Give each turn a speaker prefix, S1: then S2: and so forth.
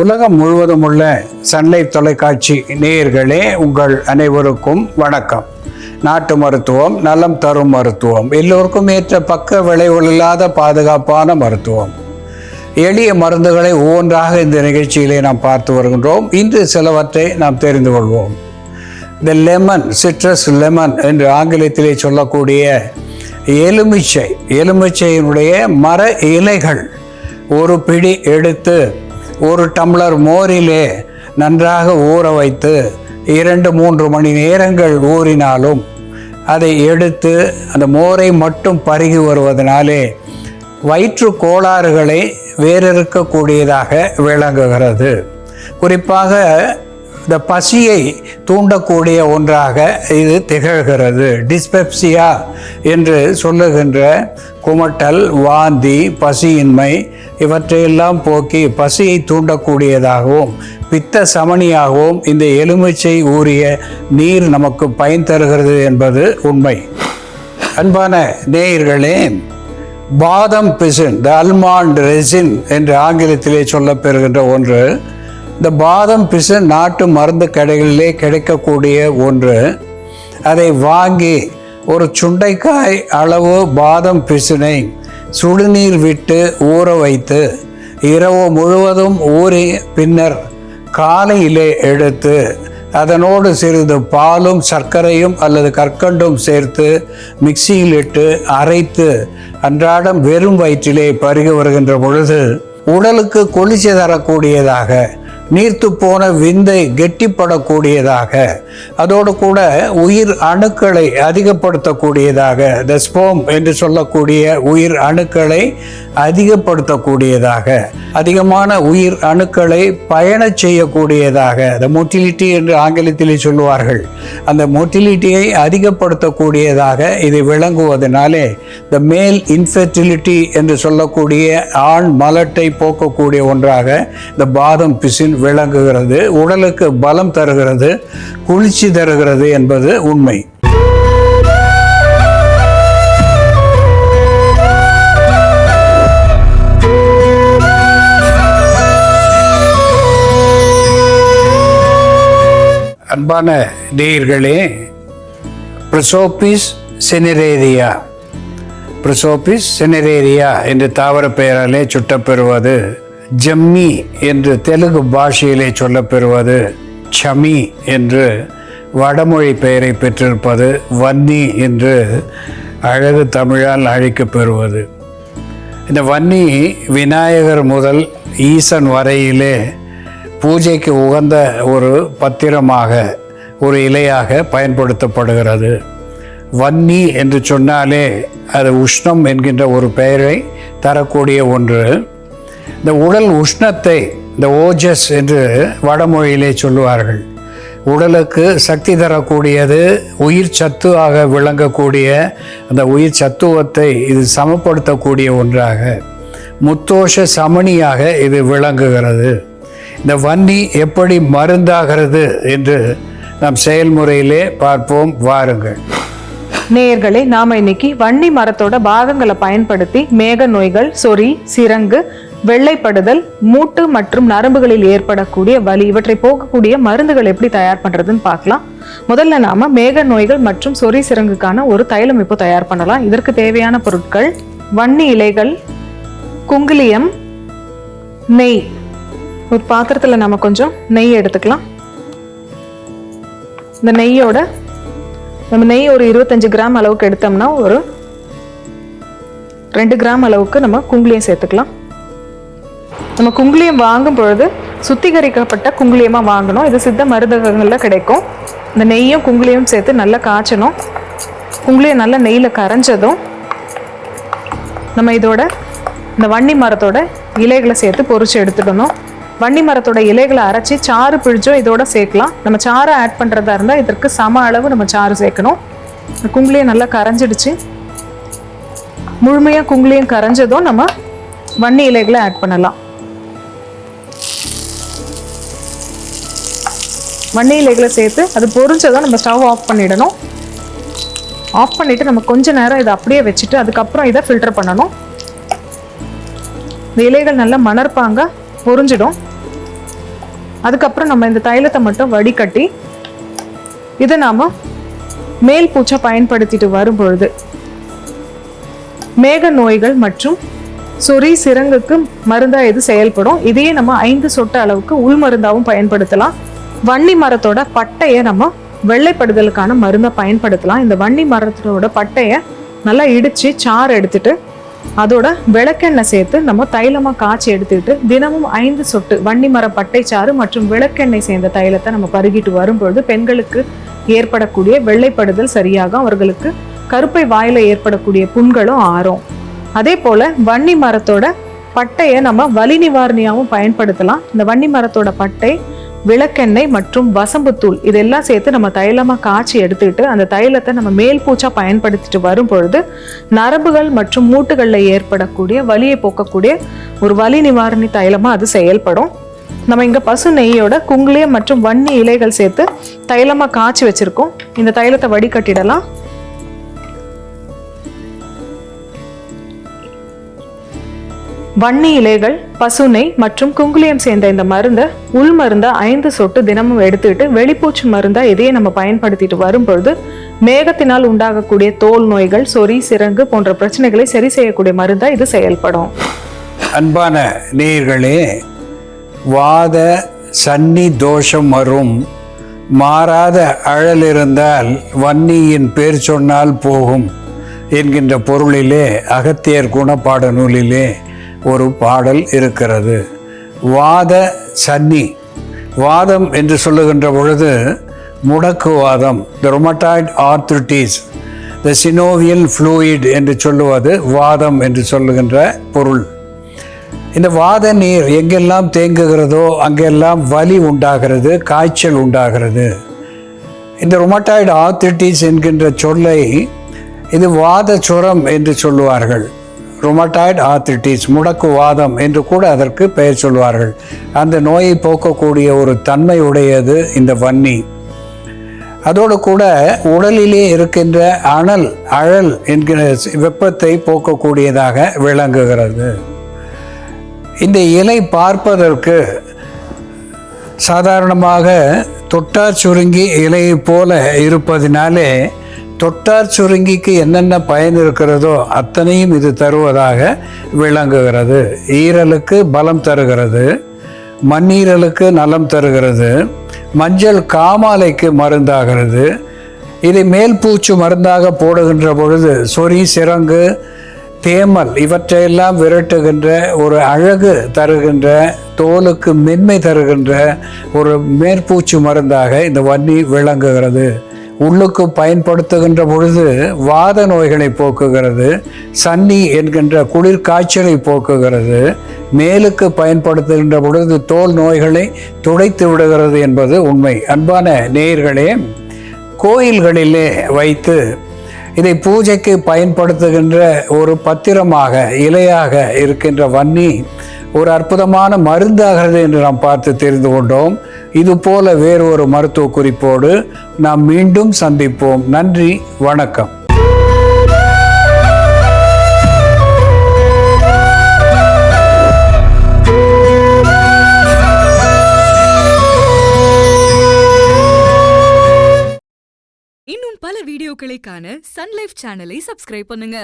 S1: உலகம் முழுவதும் உள்ள சன்லைட் தொலைக்காட்சி நேயர்களே உங்கள் அனைவருக்கும் வணக்கம். நாட்டு மருத்துவம் நலம் தரும் மருத்துவம் எல்லோருக்கும் ஏற்ற பக்க விளைவுகள் இல்லாத பாதுகாப்பான மருத்துவம். எளிய மருந்துகளை ஒவ்வொன்றாக இந்த நிகழ்ச்சியிலே நாம் பார்த்து வருகின்றோம். இன்று சிலவற்றை நாம் தெரிந்து கொள்வோம். த லெமன் சிட்ரஸ் லெமன் என்று ஆங்கிலத்திலே சொல்லக்கூடிய எலுமிச்சை. எலுமிச்சையினுடைய மர இலைகள் ஒரு பிடி எடுத்து ஒரு டம்ளர் மோரிலே நன்றாக ஊற வைத்து இரண்டு மூன்று மணி நேரங்கள் ஊறினாலும் அதை எடுத்து அந்த மோரை மட்டும் பருகி வருவதனாலே வயிற்று கோளாறுகளை வேறிருக்கக்கூடியதாக விளங்குகிறது. குறிப்பாக இந்த பசியை தூண்டக்கூடிய ஒன்றாக இது திகழ்கிறது. டிஸ்பெப்சியா என்று சொல்லுகின்ற குமட்டல் வாந்தி பசியின்மை இவற்றையெல்லாம் போக்கி பசியை தூண்டக்கூடியதாகவும் பித்த சமணியாகவும் இந்த எலுமிச்சை ஊறிய நீர் நமக்கு பயன் தருகிறது என்பது உண்மை. அன்பான நேயர்களே பாதம் பிசின் த அல்மாண்ட் ரெசின் என்று ஆங்கிலத்திலே சொல்லப்பெறுகின்ற ஒன்று இந்த பாதம் பிசு நாட்டு மருந்து கடைகளிலே கிடைக்கக்கூடிய ஒன்று. அதை வாங்கி ஒரு சுண்டைக்காய் அளவு பாதம் பிசினை சுடுநீர் விட்டு ஊற வைத்து இரவு முழுவதும் ஊறி பின்னர் காலையிலே எடுத்து அதனோடு சிறிது பாலும் சர்க்கரையும் அல்லது கற்கண்டும் சேர்த்து மிக்சியில் இட்டு அரைத்து அன்றாடம் வெறும் வயிற்றிலே பருகி வருகின்ற பொழுது உடலுக்கு குளிர்ச்சி தரக்கூடியதாக நீர்த்து போன விந்தை கெட்டிப்படக்கூடியதாக அதோடு கூட உயிர் அணுக்களை அதிகப்படுத்தக்கூடியதாக த ஸ்போம் என்று சொல்லக்கூடிய உயிர் அணுக்களை அதிகப்படுத்தக்கூடியதாக. அதிகமான உயிர் அணுக்களை பயணச் செய்யக்கூடியதாக த மொட்டிலிட்டி என்று ஆங்கிலத்திலே சொல்லுவார்கள். அந்த மொட்டிலிட்டியை அதிகப்படுத்தக்கூடியதாக இது விளங்குவதனாலே த மேல் இன்ஃபெர்டிலிட்டி என்று சொல்லக்கூடிய ஆண் மலட்டை போக்கக்கூடிய ஒன்றாக இந்த பாதம் பிசின் விளங்குகிறது. உடலுக்கு பலம் தருகிறது குளிர்ச்சி தருகிறது என்பது உண்மை. அன்பான நேயர்களே பிரசோபிஸ் செனரேரியா. பிரசோபிஸ் செனரேரியா என்று தாவர பெயராலே சுட்டப்பெறுவது ஜம்மி என்று தெலுங்கு பாஷையிலே சொல்லப்பெறுவது சமி என்று வடமொழி பெயரை பெற்றிருப்பது வன்னி என்று அழகு தமிழால் அழைக்கப்பெறுவது. இந்த வன்னி விநாயகர் முதல் ஈசன் வரையிலே பூஜைக்கு உகந்த ஒரு பத்திரமாக ஒரு இலையாக பயன்படுத்தப்படுகிறது. வன்னி என்று சொன்னாலே அது உஷ்ணம் என்கின்ற ஒரு பெயரை தரக்கூடிய ஒன்று. இந்த உடல் உஷ்ணத்தை இந்த ஓஜஸ் என்று வடமொழியிலே சொல்லுவார்கள். உடலுக்கு சக்தி தரக்கூடியது உயிர் சத்து ஆக விளங்கக்கூடிய அந்த உயிர் சத்துவத்தை இது சமப்படுத்தக்கூடிய ஒன்றாக. முத்தோஷ சமணியாக இது விளங்குகிறது. இந்த வன்னி எப்படி மருந்தாகிறது என்று நாம் செயல்முறையிலே பார்ப்போம் வாருங்கள்.
S2: நேயர்களே நாம இன்னைக்கு வன்னி மரத்தோட பாகங்களை பயன்படுத்தி மேக நோய்கள் சொறி சிரங்கு வெள்ளைப்படுதல் மூட்டு மற்றும் நரம்புகளில் ஏற்படக்கூடிய வலி இவற்றை போக்கக்கூடிய மருந்துகள் எப்படி தயார் பண்றதுன்னு பார்க்கலாம். முதல்ல நாம மேக நோய்கள் மற்றும் சொறி சிரங்குக்கான ஒரு தைலம் இப்போ தயார் பண்ணலாம். இதற்கு தேவையான பொருட்கள் வன்னி இலைகள் குங்குலியம் நெய். ஒரு பாத்திரத்தில் நம்ம கொஞ்சம் நெய் எடுத்துக்கலாம். இந்த நெய்யோட நம்ம நெய் ஒரு இருபத்தஞ்சு கிராம் அளவுக்கு எடுத்தோம்னா ஒரு ரெண்டு கிராம் அளவுக்கு நம்ம குங்குளியம் சேர்த்துக்கலாம். நம்ம குங்குளியம் வாங்கும் பொழுது சுத்திகரிக்கப்பட்ட குங்குளியமாக வாங்கணும். இது சித்த மருந்தகங்களில் கிடைக்கும். இந்த நெய்யும் குங்குளியும் சேர்த்து நல்லா காய்ச்சணும். குங்குளியம் நல்லா நெய்யில் கரைஞ்சதும் நம்ம இதோட இந்த வன்னி மரத்தோட இலைகளை சேர்த்து பொறிச்சு எடுத்துக்கணும். வன்னி மரத்தோட இலைகளை அரைச்சி சாறு பிழிச்சோ இதோட சேர்க்கலாம். நம்ம சாறை ஆட் பண்ணுறதா இருந்தால் இதற்கு சம அளவு நம்ம சாறு சேர்க்கணும். இந்த நல்லா கரைஞ்சிடுச்சு. முழுமையாக குங்குலியும் கரைஞ்சதும் நம்ம வன்னி இலைகளை ஆட் பண்ணலாம். வன்னி இலைகளை சேர்த்து அது பொறிஞ்சதும் நம்ம ஸ்டவ் ஆஃப் பண்ணிடணும். ஆஃப் பண்ணிவிட்டு நம்ம கொஞ்சம் நேரம் இதை அப்படியே வச்சுட்டு அதுக்கப்புறம் இதை ஃபில்டர் பண்ணணும். இந்த இலைகள் நல்லா மணர்ப்பாங்க பொரிஞ்சிடும். அதுக்கப்புறம் நம்ம இந்த தைலத்தை மட்டும் வடிகட்டி இதை நாம் மேல் பூச்சை பயன்படுத்திட்டு வரும்பொழுது மேக நோய்கள் மற்றும் சொறி சிரங்குக்கு மருந்தாக இது செயல்படும்? இதையே நம்ம ஐந்து சொட்டு அளவுக்கு உள் மருந்தாகவும் பயன்படுத்தலாம். வன்னி மரத்தோட பட்டையை நம்ம வெள்ளைப்படுதலுக்கான மருந்தை பயன்படுத்தலாம். இந்த வன்னி மரத்தோட பட்டையை நல்லா இடித்து சாறு எடுத்துட்டு அதோட விளக்கெண்ணெய் சேர்த்து நம்ம தைலமாக காய்ச்சி எடுத்துக்கிட்டு தினமும் ஐந்து சொட்டு வன்னி மர பட்டை சாறு மற்றும் விளக்கெண்ணெய் சேர்ந்த தைலத்தை நம்ம பருகிட்டு வரும்பொழுது பெண்களுக்கு ஏற்படக்கூடிய வெள்ளைப்படுதல் சரியாகும் அவர்களுக்கு கருப்பை வாயில ஏற்படக்கூடிய புண்களும் ஆறும். அதே போல வன்னி மரத்தோட பட்டையை நம்ம வலி நிவாரணியாகவும் பயன்படுத்தலாம். இந்த வன்னி மரத்தோட பட்டை விளக்கெண்ணெய் மற்றும் வசம்புத்தூள் இதெல்லாம் சேர்த்து நம்ம தைலமாக காய்ச்சி எடுத்துக்கிட்டு அந்த தைலத்தை நம்ம மேல் பூச்சா பயன்படுத்திட்டு வரும் பொழுது நரம்புகள் மற்றும் மூட்டுகளில் ஏற்படக்கூடிய வலியை போக்கக்கூடிய ஒரு வலி நிவாரணி தைலமாக அது செயல்படும். நம்ம இங்கே பசு நெய்யோட குங்குளியம் மற்றும் வன்னி இலைகள் சேர்த்து தைலமாக காய்ச்சி வச்சிருக்கோம். இந்த தைலத்தை வடிகட்டிடலாம். வன்னி இலைகள் பசுனை மற்றும் குங்குளியம் சேர்ந்த இந்த மருந்தை உள் மருந்தை ஐந்து சொட்டு தினமும் எடுத்துக்கிட்டு வெளிப்பூச்சி மருந்தா இதையே நம்ம பயன்படுத்திட்டு வரும்பொழுது மேகத்தினால் உண்டாகக்கூடிய தோல் நோய்கள் சொறி சிறங்கு போன்ற பிரச்சனைகளை சரி செய்யக்கூடிய மருந்தா இது செயல்படும்.
S1: அன்பான நேயர்களே வாத சன்னி தோஷம் வரும். மாறாத அழல் இருந்தால் வன்னியின் பேர் சொன்னால் போகும் என்கின்ற பொருளிலே அகத்தியர் குணப்பாட நூலிலே ஒரு பாடல் இருக்கிறது. வாத சன்னி. வாதம் என்று சொல்லுகின்ற பொழுது முடக்குவாதம் the rheumatoid arthritis the synovial fluid என்று சொல்லுவது வாதம் என்று சொல்லுகின்ற பொருள். இந்த வாத நீர் எங்கெல்லாம் தேங்குகிறதோ அங்கெல்லாம் வலி உண்டாகிறது காய்ச்சல் உண்டாகிறது. இந்த ரொமட்டாய்டு ஆர்த்திட்டிஸ் என்கின்ற சொல்லை இது வாத சுரம் என்று சொல்லுவார்கள். ருமட்டாய்டு ஆர்த்திட்டிஸ் முடக்கு வாதம் என்று கூட அதற்கு பெயர் சொல்வார்கள். அந்த நோயை போக்கக்கூடிய ஒரு தன்மை உடையது இந்த வன்னி. அதோடு கூட உடலிலே இருக்கின்ற அனல் அழல் என்கிற வெப்பத்தை போக்கக்கூடியதாக விளங்குகிறது. இந்த இலை பார்ப்பதற்கு சாதாரணமாக தொட்டார் சுருங்கி இலையைப் போல இருப்பதினாலே தொட்டார் சுருங்கிக்கு என்னென்ன பயன் இருக்கிறதோ அத்தனையும் இது தருவதாக விளங்குகிறது. ஈரலுக்கு பலம் தருகிறது. மண்ணீரலுக்கு நலம் தருகிறது. மஞ்சள் காமாலைக்கு மருந்தாகிறது. இதை மேல் பூச்சு மருந்தாக போடுகின்ற பொழுது சொறி சிரங்கு தேமல் இவற்றையெல்லாம் விரட்டுகின்ற ஒரு அழகு தருகின்ற தோலுக்கு மென்மை தருகின்ற ஒரு மேற்பூச்சு மருந்தாக இந்த வன்னி விளங்குகிறது. உள்ளுக்கு பயன்படுத்துகின்ற பொழுது வாத நோய்களை போக்குகிறது சன்னி என்கின்ற குளிர் காய்ச்சலை போக்குகிறது மேலுக்கு பயன்படுத்துகின்ற பொழுது தோல் நோய்களை துடைத்து விடுகிறது என்பது உண்மை. அன்பான நேயர்களே கோயில்களிலே வைத்து இதை பூஜைக்கு பயன்படுத்துகின்ற ஒரு பத்திரமாக இலையாக இருக்கின்ற வன்னி ஒரு அற்புதமான மருந்தாகிறது என்று நாம் பார்த்து தெரிந்து கொண்டோம். இது போல வேறு ஒரு மருத்துவ குறிப்போடு நாம் மீண்டும் சந்திப்போம். நன்றி வணக்கம்.
S3: இன்னும் பல வீடியோக்களை காண சன்லைஃப் சேனலை சப்ஸ்கிரைப் பண்ணுங்க.